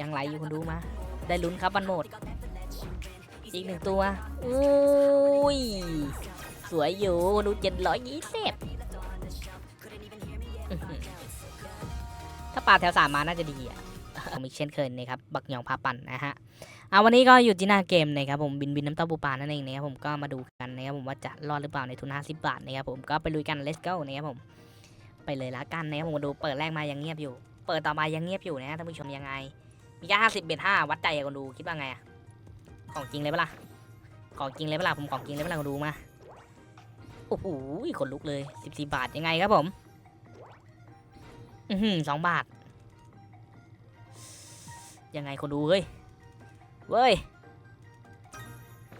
ยังไหลอยู่คนดูมา ได้ลุ้นครับบันโหมด อีกหนึ่งตัว อุ้ย สวยอยู่คนดูเจ็ดร้อยยี่สิบถ้าปลาแถวสามมาน่าจะดีอะผมอีกเช่นเคยนะครับ บักหยองพาปั่นนะฮะเอาวันนี้ก็อยู่ที่หน้าเกมนะครับผมบินบินน้ำเต้าปูปลานั่นเองนะครับผมก็มาดูกันนะครับผมว่าจะรอดหรือเปล่าในทุน50 บาทนะครับผมก็ไปลุยกัน let's go นะครับผม ไปเลยละกันนะครับผมมาดูเปิดแรกมายังเงียบอยู่ เปิดต่อมายังเงียบอยู่นะท่านผู้ชมยังไง มีแค่ห้าสิบเบ็ดห้าวัดใจอะคนดูคิดว่าไงอะของจริงเลยปะล่ะของจริงเลยปะล่ะผมของจริงเลยปะล่ะคนดูมาโอ้โหขนลุกเลยสิบสี่บาทยังไงครับผมอือหือสองบาท ยังไงคนดูเฮ้ยเว้ย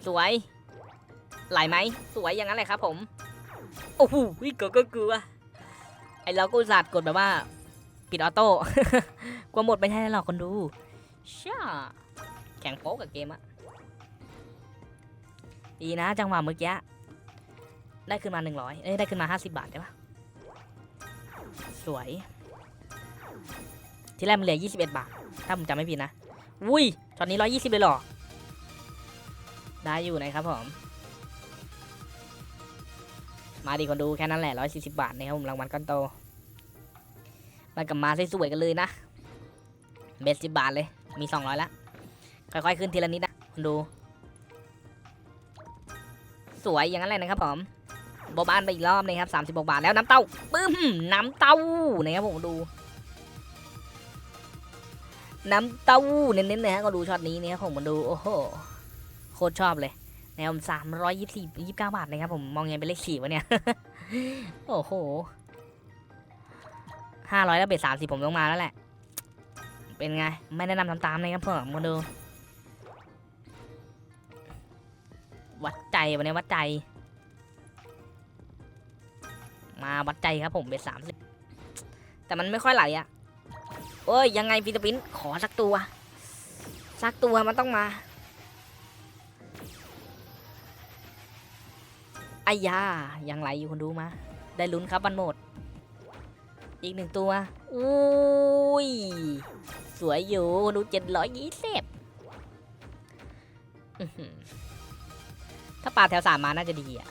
สวยไหลไหมสวยอย่างนั้นเลยครับผมโอ้โหเกลัวก็กลัวไอเราก็อุตสัตว์กดแบบว่า ปิดออโต้กลัวหมดไม่ใช่หรอกคนดู ช่าแข่งโป๊กกับเกมอะดีนะจังหวะเมื่อกี้ ได้ขึ้นมาหนึ่งร้อยเอ้ย ได้ขึ้นมาห้าสิบาทใช่ปะสวย ที่แรกมันเหลือยี่สิบเอ็ดบาท ถ้าผมจำไม่ผิดนะ อุ้ยตอนนี้ร้อยยี่สิบเลยหรอ ได้อยู่นะครับผม มาดีคนดูแค่นั้นแหละร้อยสี่สิบาทนะครับผมรางวัลก้อนโตมันกับมาสวยๆกันเลยนะ เบสสิบบาทเลย มีสองร้อยละค่อยๆขึ้นทีละนิดนะคุณดู สวยอย่างนั้นเลยนะครับผมโบบานไปอีกรอบนะครับสามสิบบาทแล้วน้ำเต้าปึ้มน้ำเต้านะครับผมดู น้ำเต้าเน้นๆนะฮะก็ดูช็อตนี้นะครับผมมาดูโอ้โหโคตรชอบเลยนะครับสามร้อยยี่สิบยี่สิบเก้าบาทนะครับผมมองยังเป็นเลขสี่วะเนี่ยโอ้โหห้าร้อยแล้วเบ็ดสามสิบผมต้องมาแล้วแหละ เป็นไง ไม่แนะนำทำตามเลยครับผมมาดู วัดใจวันนี้วัดใจ มาวัดใจครับผมเบ็ดสามสิบแต่มันไม่ค่อยไหลอะโอ้ย ยังไงฟิลิปปินส์ขอสักตัว สักตัวมันต้องมาไอ้ยายังไหลอยู่คนดูมา ได้ลุ้นครับบันโหมด อีกหนึ่งตัว อุ้ย สวยอยู่ดูเจ็ดร้อยยี่สิบถ้าปลาแถวสามมาน่าจะดีอะ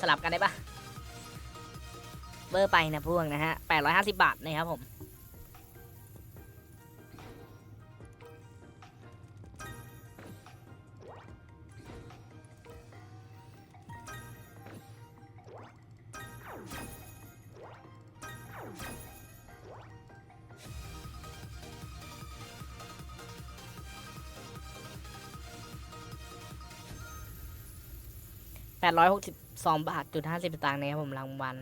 สลับกันได้ปะเบอร์ไปนะพวกนะฮะแปดร้อยห้าสิบบาทนะครับผม แปดร้อยหกสิบสองบาทจุดห้าสิบตังค์นะครับผมรางวัล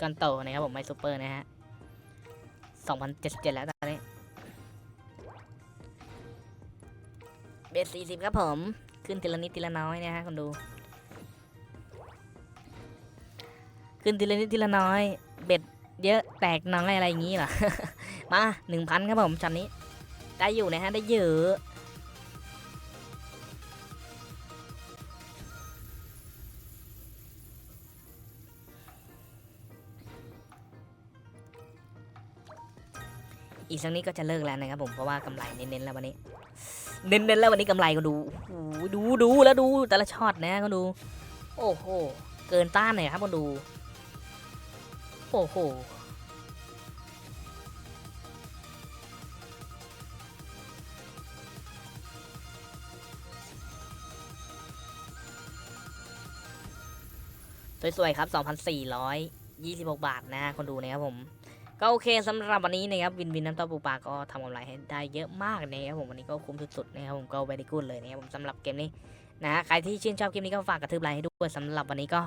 ก้อนโตนะครับผมไม่ซูเปอร์นะฮะสองพันเจ็ดสิบเจ็ดแล้วตอนนี้เบสสี่สิบครับผม ขึ้นทีละนิดทีละน้อยนะฮะคนดู ขึ้นทีละนิดทีละน้อย เบ็ดเยอะแตกน้อยอะไรอย่างงี้เหรอ มาหนึ่งพันครับผมชันนี้ ได้อยู่นะฮะ ได้เยอะ อีกสักนิดก็จะเลิกแล้วนะครับผมเพราะว่ากำไรเน้นๆแล้ววันนี้ เน้นๆแล้ววันนี้กำไรก็ดูโอ้ดูดูแล้วดูแต่ละช็อตนะก็ดู โอ้โหเกินต้านเลยครับก็ดู โอ้โหสวยๆครับ 2,426 บาทนะ คนดูนะครับผม ก็โอเคสำหรับวันนี้นะครับวินวินน้ำเต้าปูปลาก็ทำกำไรให้ได้เยอะมากนะครับผมวันนี้ก็คุ้มสุดๆนะครับผมก็เวดีกูดเลยนะครับผมสำหรับเกมนี้นะฮะใครที่ชื่นชอบเกมนี้ก็ฝากกระทืบไลค์ให้ด้วยสำหรับวันนี้ก็